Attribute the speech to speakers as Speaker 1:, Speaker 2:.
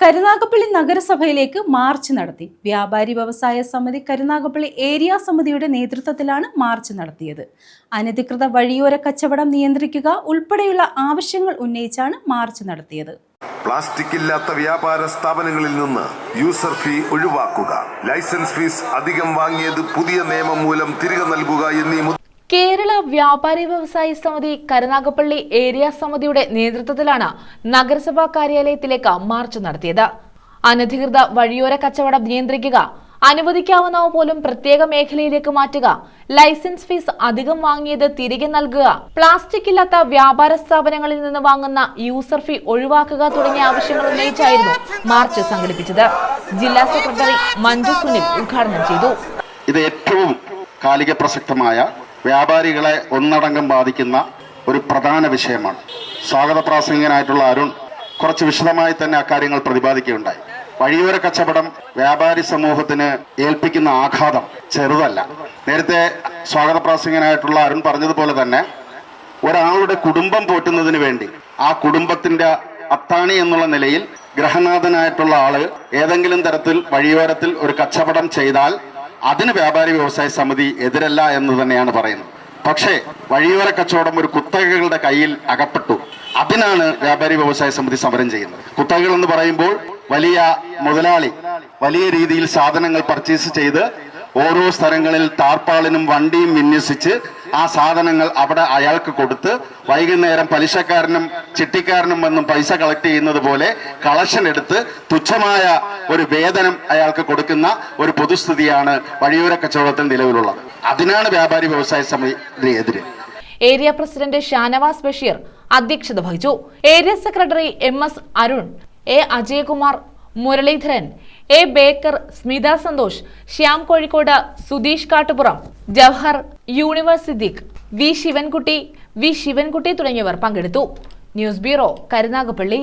Speaker 1: Karunagappally നഗരസഭയിലേക്ക് March നടത്തി. വ്യാപാരി വ്യവസായ സമിതി കരുനാഗപ്പള്ളി ഏരിയ സമിതിയുടെ നേതൃത്വത്തിലാണ് മാർച്ച് നടത്തിയത്. അനധികൃത വഴിയോര കച്ചവടം നിയന്ത്രിക്കുക ഉൾപ്പെടെയുള്ള ആവശ്യങ്ങൾ ഉന്നയിച്ചാണ് മാർച്ച് നടത്തിയത്.
Speaker 2: പ്ലാസ്റ്റിക് ഇല്ലാത്ത വ്യാപാര സ്ഥാപനങ്ങളിൽ നിന്ന് യൂസർ ഫീ ഒഴിവാക്കുക. ലൈസൻസ് ഫീസ് അധികം വാങ്ങിയത് പുതിയ നിയമം മൂലം തിരികെ നൽകുക എന്നീ
Speaker 3: കേരള വ്യാപാരി വ്യവസായി സമിതി കരുനാഗപ്പള്ളി ഏരിയ സമിതിയുടെ നേതൃത്വത്തിലാണ് നഗരസഭാ കാര്യാലയത്തിലേക്ക് മാർച്ച് നടത്തിയത്. അനധികൃത വഴിയോര കച്ചവടം നിയന്ത്രിക്കുക അനുവദിക്കാവുന്നവ പോലും പ്രത്യേക മേഖലയിലേക്ക് മാറ്റുക ലൈസൻസ് ഫീസ് അധികം വാങ്ങിയത് തിരികെ നൽകുക പ്ലാസ്റ്റിക് ഇല്ലാത്ത വ്യാപാര സ്ഥാപനങ്ങളിൽ നിന്ന് വാങ്ങുന്ന യൂസർ ഫീ ഒഴിവാക്കുക തുടങ്ങിയ ആവശ്യങ്ങൾ ഉന്നയിച്ചായിരുന്നു മാർച്ച് സംഘടിപ്പിച്ചത്. ജില്ലാ സെക്രട്ടറി മഞ്ജു സുനിൽ ഉദ്ഘാടനം ചെയ്തു.
Speaker 4: ഇത് ഏറ്റവും കാലിക പ്രസക്തമായ വ്യാപാരികളെ ഒന്നടങ്കം ബാധിക്കുന്ന ഒരു പ്രധാന വിഷയമാണ്. സ്വാഗത പ്രാസംഗികനായിട്ടുള്ള അരുൺ കുറച്ച് വിശദമായി തന്നെ അക്കാര്യങ്ങൾ പ്രതിപാദിക്കുകയുണ്ടായി. വഴിയോര കച്ചവടം വ്യാപാരി സമൂഹത്തിന് ഏൽപ്പിക്കുന്ന ആഘാതം ചെറുതല്ല. നേരത്തെ സ്വാഗത പ്രാസംഗികനായിട്ടുള്ള അരുൺ പറഞ്ഞതുപോലെ തന്നെ ഒരാളുടെ കുടുംബം പോറ്റുന്നതിന് വേണ്ടി ആ കുടുംബത്തിന്റെ അത്താണി എന്നുള്ള നിലയിൽ ഗ്രഹനാഥനായിട്ടുള്ള ആൾ ഏതെങ്കിലും തരത്തിൽ വഴിയോരത്തിൽ ഒരു കച്ചവടം ചെയ്താൽ അതിന് വ്യാപാരി വ്യവസായ സമിതി എതിരല്ല എന്ന് തന്നെയാണ് പറയുന്നത്. പക്ഷേ വഴിയോര കച്ചവടം ഒരു കുത്തകകളുടെ കയ്യിൽ അകപ്പെട്ടു. അതിനാണ് വ്യാപാരി വ്യവസായ സമിതി സമരം ചെയ്യുന്നത്. കുത്തകകൾ എന്ന് പറയുമ്പോൾ വലിയ മുതലാളി വലിയ രീതിയിൽ സാധനങ്ങൾ പർച്ചേസ് ചെയ്ത് ഓരോ സ്ഥലങ്ങളിൽ താർപ്പാളിനും വണ്ടിയും വിന്യസിച്ച് ആ സാധനങ്ങൾ അവിടെ അയാൾക്ക് കൊടുത്ത് വൈകുന്നേരം പലിശക്കാരനും ചിട്ടിക്കാരനും വന്നും പൈസ കളക്ട് ചെയ്യുന്നത് പോലെ കളക്ഷൻ എടുത്ത് തുച്ഛമായ ഒരു വേതനം അയാൾക്ക് കൊടുക്കുന്ന ഒരു പൊതുസ്ഥിതിയാണ് വഴിയോര കച്ചവടത്തിൽ നിലവിലുള്ളത്. അതിനാണ് വ്യാപാരി വ്യവസായ സമിതി എതിര്.
Speaker 3: ഏരിയ പ്രസിഡന്റ് ഷാനവാസ് ബഷീർ അധ്യക്ഷത വഹിച്ചു. Area secretary M S Arun A Ajayakumar Muraleedharan A. Baker Smitha Santhosh Shyam Kozhikode Sudheesh Kattupuram Jawahar universe Siddique V. Sivankutty V. Sivankutty തുടങ്ങിയവർ പങ്കെടുത്തു. News bureau Karunagappally.